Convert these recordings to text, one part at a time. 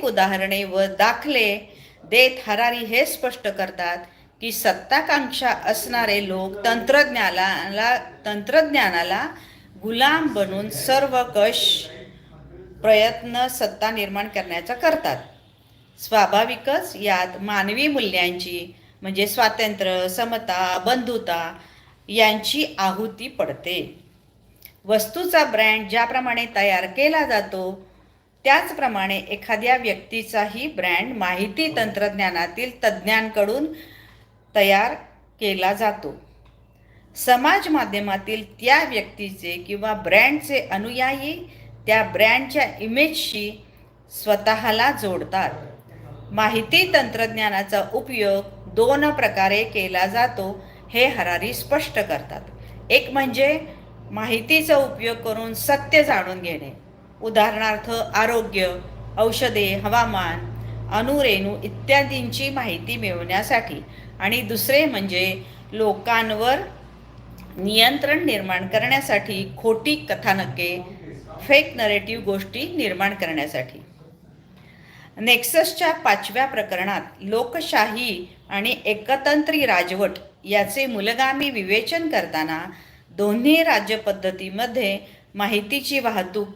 अनेक उदाहरणे व दाखले देत हरारी हे स्पष्ट करतात की सत्ताकांक्षा असणारे लोक तंत्रज्ञानाला तंत्रज्ञानाला गुलाम बनून सर्व कश प्रयत्न सत्ता निर्माण करण्याचा करतात. स्वाभाविकच यात मानवी मूल्यांची म्हणजे स्वातंत्र्य समता बंधुता यांची आहुती पडते. वस्तूचा ब्रँड ज्याप्रमाणे तयार केला जातो त्याचप्रमाणे एखाद्या व्यक्तीचाही ब्रँड माहिती तंत्रज्ञानातील तज्ज्ञांकडून तयार केला जातो. समाज माध्यमातील त्या व्यक्तीचे किंवा ब्रँडचे अनुयायी त्या ब्रँडच्या इमेजशी स्वतःला जोडतात. माहिती तंत्रज्ञानाचा उपयोग दोन प्रकारे केला जातो हे हरारी स्पष्ट करतात. एक म्हणजे माहितीचा उपयोग करून सत्य जाणून घेणे. उदाहरणार्थ आरोग्य औषधे हवामान अणुरेणू इत्यादींची माहिती मिळवण्यासाठी. आणि दुसरे म्हणजे लोकांवर नियंत्रण निर्माण करण्यासाठी खोटी कथानके फेक नरेटिव्ह गोष्टी निर्माण करण्यासाठी. नेक्ससच्या पाचव्या प्रकरणात लोकशाही आणि एकतंत्री राजवट याचे मूलगामी विवेचन करताना दोन्ही राज्यपद्धतीमध्ये माहितीची वाहतूक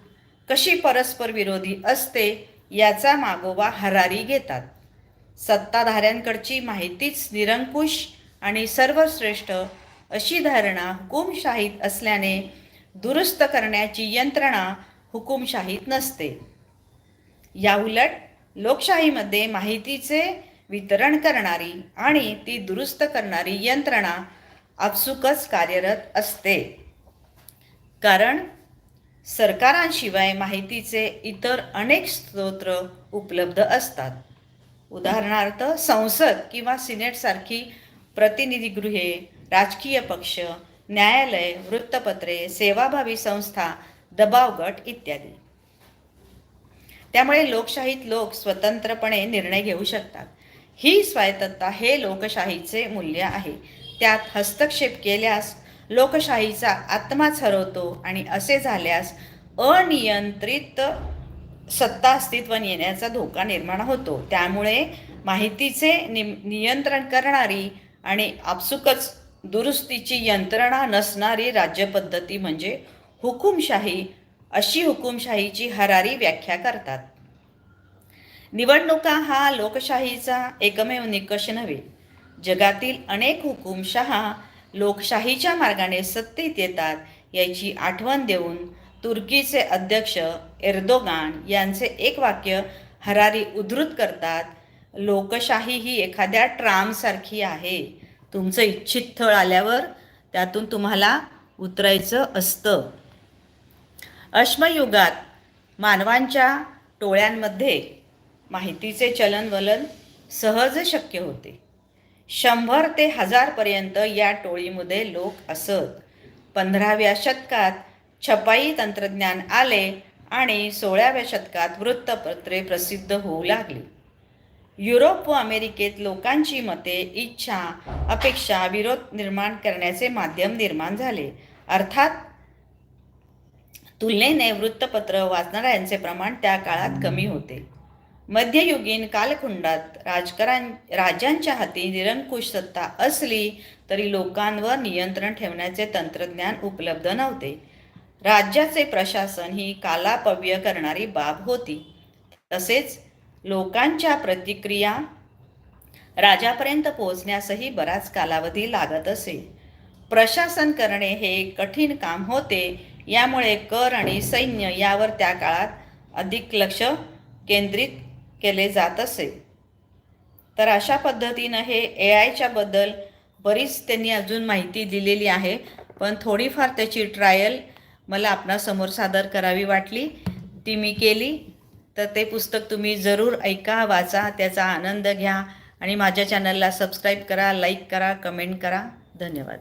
कशी परस्पर विरोधी असते याचा मागोवा हरारी घेतात. सत्ताधाऱ्यांकडची माहितीच निरंकुश आणि सर्वश्रेष्ठ अशी धारणा हुकुमशाहीत असल्याने दुरुस्त करण्याची यंत्रणा हुकुमशाहीत नसते. याउलट लोकशाहीमध्ये माहितीचे वितरण करणारी आणि ती दुरुस्त करणारी यंत्रणा आपसुकच कार्यरत असते. कारण सरकारांशिवाय माहितीचे इतर अनेक स्तोत्र उपलब्ध असतात. उदाहरणार्थ संसद किंवा सिनेटसारखी प्रतिनिधीगृहे राजकीय पक्ष न्यायालय वृत्तपत्रे सेवाभावी संस्था दबाव गट इत्यादी. त्यामुळे लोकशाहीत लोक स्वतंत्रपणे निर्णय घेऊ शकतात. ही स्वायत्तता हे लोकशाहीचे मूल्य आहे. त्यात हस्तक्षेप केल्यास लोकशाहीचा आत्माच हरवतो आणि असे झाल्यास अनियंत्रित सत्ता अस्तित्व येण्याचा धोका निर्माण होतो. त्यामुळे माहितीचे नि नियंत्रण करणारी आणि आपसुकच दुरुस्तीची यंत्रणा नसणारी राज्यपद्धती म्हणजे हुकुमशाही अशी हुकुमशाहीची हरारी व्याख्या करतात. निवडणुका हा लोकशाहीचा एकमेव निकष नव्हे. जगातील अनेक हुकुमशहा लोकशाहीच्या मार्गाने सत्तेत येतात याची आठवण देऊन तुर्कीचे अध्यक्ष एर्दोगान यांचे एक वाक्य हरारी उद्धृत करतात लोकशाही ही एखाद्या ट्रामसारखी आहे. तुमचं इच्छित स्थळ आल्यावर त्यातून तुम्हाला उतरायचं असतं. अश्मयुगात मानवांच्या टोळ्यांमध्ये माहितीचे चलनवलन सहज शक्य होते. शंभर ते हजारपर्यंत या टोळीमध्ये लोक असत. पंधराव्या शतकात छपाई तंत्रज्ञान आले आणि सोळाव्या शतकात वृत्तपत्रे प्रसिद्ध होऊ लागली. युरोप व अमेरिकेत लोकांची मते इच्छा अपेक्षा विरोध निर्माण करण्याचे माध्यम निर्माण झाले. अर्थात तुलनेने वृत्तपत्र वाचणाऱ्यांचे प्रमाण त्या काळात कमी होते. मध्ययुगीन कालखंडात राजकारण राजांच्या हाती निरंकुश सत्ता असली तरी लोकांवर नियंत्रण ठेवण्याचे तंत्रज्ञान उपलब्ध नव्हते. राज्याचे प्रशासन ही कालापव्य करणारी बाब होती. तसेच लोकांच्या प्रतिक्रिया राजापर्यंत पोहोचण्यासही बराच कालावधी लागत असे. प्रशासन करणे हे कठीण काम होते. यामुळे कर आणि सैन्य यावर त्या काळात अधिक लक्ष केंद्रित केले जात असे. तर अशा पद्धतीनं हे ए आयच्याबद्दल बरीच त्यांनी अजून माहिती दिलेली आहे. पण थोडीफार त्याची ट्रायल मला आपणासमोर सादर करावी वाटली. ती मी केली. तर ते पुस्तक तुम्ही जरूर ऐका वाचा त्याचा आनंद घ्या आणि माझ्या चॅनलला सबस्क्राईब करा लाईक करा कमेंट करा. धन्यवाद.